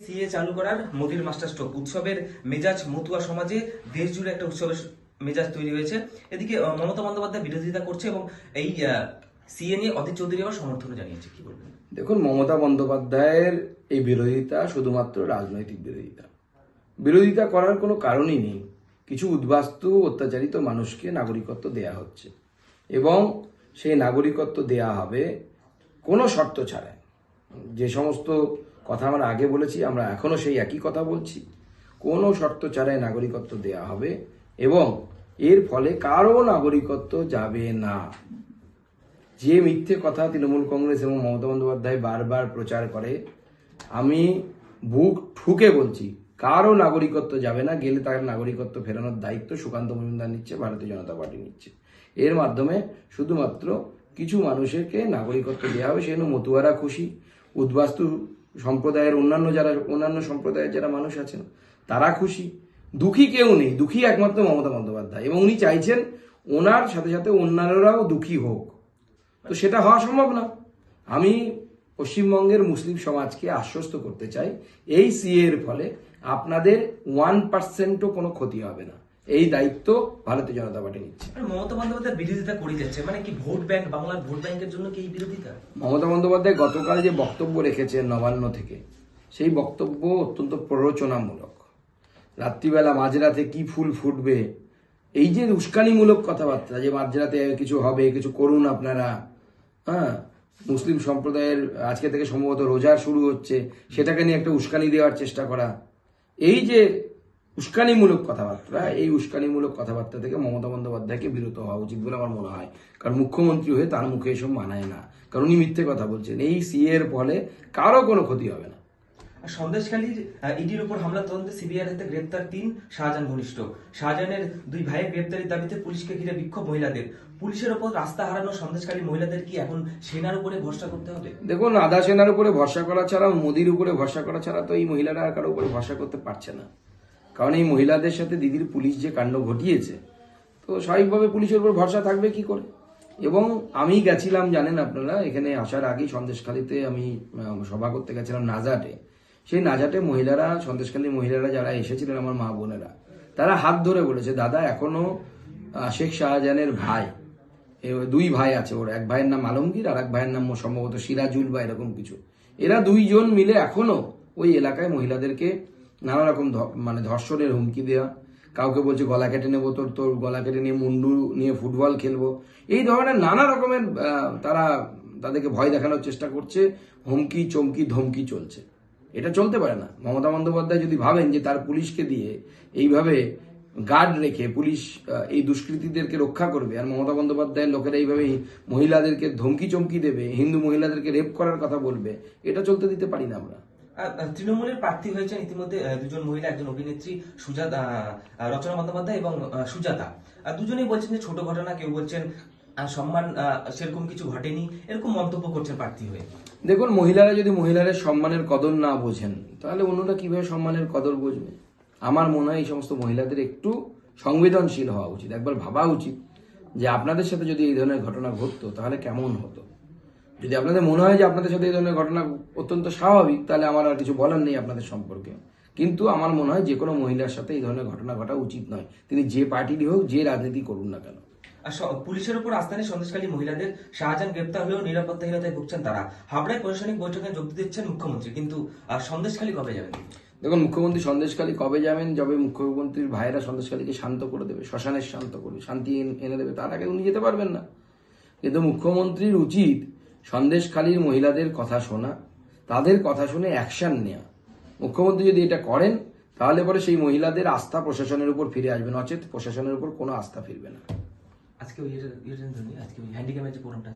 CA চালু করার মোদির মাস্টার স্ট্রোক। উৎসবের মেজাজ মতুয়া সমাজে দেশ জুড়ে একটা উৎসবের মেজাজ তৈরি হয়েছে। এদিকে মমতা বন্দ্যোপাধ্যায় বিরোধিতা করছে এবং এই সিএ নিয়ে অধীর চৌধুরী আবার সমর্থন জানিয়েছে। কি বলবেন? দেখুন, মমতা বন্দ্যোপাধ্যায়ের এই বিরোধিতা শুধুমাত্র রাজনৈতিক বিরোধিতা। বিরোধিতা করার কোনো কারণই নেই। কিছু উদ্বাস্তু, অত্যাচারিত মানুষকে নাগরিকত্ব দেয়া হচ্ছে এবং সেই নাগরিকত্ব দেয়া হবে কোনো শর্ত ছাড়াই। যে সমস্ত কথা আমরা আগে বলেছি, আমরা এখনও সেই একই কথা বলছি। কোনো শর্ত ছাড়াই নাগরিকত্ব দেয়া হবে এবং এর ফলে কারও নাগরিকত্ব যাবে না। যে মিথ্যে কথা তৃণমূল কংগ্রেস এবং মমতা বন্দ্যোপাধ্যায় বারবার প্রচার করে, আমি বুক ঠুকে বলছি, কারও নাগরিকত্ব যাবে না, গেলে তার নাগরিকত্ব ফেরানোর দায়িত্ব সুকান্ত মজুমদার নিচ্ছে, ভারতীয় জনতা পার্টি নিচ্ছে। এর মাধ্যমে শুধুমাত্র কিছু মানুষেরকে নাগরিকত্ব দেওয়া হবে, সেজন্য মতুয়ারা খুশি, উদ্বাস্তু সম্প্রদায়ের অন্যান্য যারা, অন্যান্য সম্প্রদায়ের যারা মানুষ আছেন, তারা খুশি। দুঃখী কেউ নেই। দুঃখী একমাত্র মমতা বন্দ্যোপাধ্যায় এবং উনি চাইছেন ওনার সাথে সাথে অন্যান্যরাও দুঃখী হোক। তো সেটা হওয়া সম্ভব না। আমি পশ্চিমবঙ্গের মুসলিম সমাজকে আশ্বস্ত করতে চাই, এই সিএ এর ফলে আপনাদের ওয়ান পার্সেন্টও কোনো ক্ষতি হবে না। এই দায়িত্ব ভারতীয় জনতা পার্টি নিচ্ছে। আর মমতা বন্দ্যোপাধ্যায় বিরোধিতা করে যাচ্ছে মানে কি ভোট ব্যাংক বাংলার ভোট ব্যাংকের জন্য কি বিরোধিতা? মমতা বন্দ্যোপাধ্যায় গতকাল যে বক্তব্য রেখেছেন নবান্ন থেকে সেই বক্তব্য অত্যন্ত প্ররোচনামূলক। রাত্রিবেলা মাঝরাতে কি ফুল ফুটবে এই যে উস্কানিমূলক কথাবার্তা যে মাঝরাতে কিছু হবে কিছু করুন আপনারা হ্যাঁ মুসলিম সম্প্রদায়ের আজকে থেকে সম্ভবত রোজা শুরু হচ্ছে সেটাকে নিয়ে একটা উস্কানি দেওয়ার চেষ্টা করা এই যে উস্কানিমূলক কথাবার্তা। এই উস্কানিমূলক কথাবার্তা থেকে মমতা বন্দ্যোপাধ্যায়কে বিরত হওয়া উচিত বলে আমার মনে হয়। কারণ মুখ্যমন্ত্রী হয়ে তার মুখে এসব মানায় না। কারণ উনি মিথ্যে কথা বলছেন। এই সিএ এর ফলে কারও কোনো ক্ষতি হবে না। সন্দেশখালীর ইডির উপর হামলা তদন্তে সিবিআই হাতে গ্রেপ্তার তিন শাহজাহান ঘনিষ্ঠ। শাহজাহানের দুই ভাইয়ের গ্রেপ্তারির দাবিতে পুলিশকে ঘিরে বিক্ষোভ মহিলাদের। পুলিশের ওপর রাস্তা হারানো সন্দেশখালী মহিলাদের কি এখন সেনার উপরে ভরসা করতে হবে? দেখুন আধা সেনার উপরে ভরসা করা ছাড়া মোদির উপরে ভরসা করা ছাড়া তো এই মহিলারা আর কারও উপরে ভরসা করতে পারছে না। কারণ এই মহিলাদের সাথে দিদির পুলিশ যে কাণ্ড ঘটিয়েছে, তো স্বাভাবিকভাবে পুলিশের উপর ভরসা থাকবে কি করে? এবং আমি গেছিলাম, জানেন আপনারা, এখানে আসার আগেই সন্দেশখালীতে আমি সভা করতে গেছিলাম নাজাটে। সেই নাজাটে মহিলারা সন্দেশখালী মহিলারা যারা এসেছিলেন, আমার মা বোনেরা, তারা হাত ধরে বলেছে, দাদা, এখনও শেখ শাহজাহানের ভাই দুই ভাই আছে ওর, এক ভাইয়ের নাম আলমগীর আর এক ভাইয়ের নাম সম্ভবত সিরাজুল বা এরকম কিছু। এরা দুইজন মিলে এখনও ওই এলাকায় মহিলাদেরকে নানা রকম মানে ধর্ষণের হুমকি দেওয়া কাউকে বলছে গলা কেটে নেব তোর তোর গলা কেটে নিয়ে মুন্ডু নিয়ে ফুটবল খেলব। এই ধরনের নানা রকমের তারা তাদেরকে ভয় দেখানোর চেষ্টা করছে। হুমকি, চমকি, ধমকি চলছে। এটা চলতে পারে না। মমতা বন্দ্যোপাধ্যায় যদি ভাবেন যে তার পুলিশকে দিয়ে এইভাবে গার্ড রেখে পুলিশ এই দুষ্কৃতীদেরকে রক্ষা করবে আর মমতা বন্দ্যোপাধ্যায়ের লোকেরা এইভাবে মহিলাদেরকে ধমকি চমকি দেবে, হিন্দু মহিলাদেরকে রেপ করার কথা বলবে, এটা চলতে দিতে পারি না আমরা। তৃণমূলের প্রার্থী হয়েছেন ইতিমধ্যে দুজন মহিলা, একজন অভিনেত্রী সুজাতা রচনা বন্দ্যোপাধ্যায় এবং সুজাতা। দুজনেই বলছেন যে ছোট ঘটনা, কেউ বলছেন সম্মান সেরকম কিছু ঘটেনি, এরকম মন্তব্য করছেন প্রার্থী হয়ে। দেখুন, মহিলারা যদি মহিলাদের সম্মানের কদর না বোঝেন, তাহলে অন্যরা কীভাবে সম্মানের কদর বুঝবে? আমার মনে হয় এই সমস্ত মহিলাদের একটু সংবেদনশীল হওয়া উচিত, একবার ভাবা উচিত যে আপনাদের সাথে যদি এই ধরনের ঘটনা ঘটতো, তাহলে কেমন হতো? যদি আপনাদের মনে হয় যে আপনাদের সাথে এই ধরনের ঘটনা অত্যন্ত স্বাভাবিক তাহলে আমার আর কিছু বলার নেই আপনাদের সম্পর্কে। কিন্তু আমার মনে হয় যে কোনো মহিলার সাথে এই ধরনের ঘটনা ঘটা উচিত নয়। তিনি যে পার্টিরই হোক যে রাজনীতি করুন না কেন। আর স- পুলিশের উপর আস্থা নেই সন্দেশখালী মহিলাদের শাহজাহান গ্রেপ্তার হলেও নিরাপত্তাহীনতায় ভুগছেন তারা। হাবড়ায় প্রশাসনিক বৈঠকে যোগ দিচ্ছেন মুখ্যমন্ত্রী কিন্তু আহ, সন্দেশখালী কবে যাবেন? দেখুন মুখ্যমন্ত্রী সন্দেশখালী কবে যাবেন? যবে মুখ্যমন্ত্রীর ভাইয়েরা সন্দেশখালীকে শান্ত করে দেবে শ্মশানের শান্ত করবে শান্তি এন- এনে দেবে তার আগে উনি যেতে পারবেন না। কিন্তু মুখ্যমন্ত্রীর উচিত সন্দেশখালীর মহিলাদের কথা শোনা, তাদের কথা শুনে অ্যাকশন নেওয়া মুখ্যমন্ত্রী যদি এটা করেন, তাহলে পরে সেই মহিলাদের আস্থা প্রশাসনের উপর ফিরে আসবে নচেত প্রশাসনের উপর কোনো আস্থা ফিরবে না। আজকে আজকে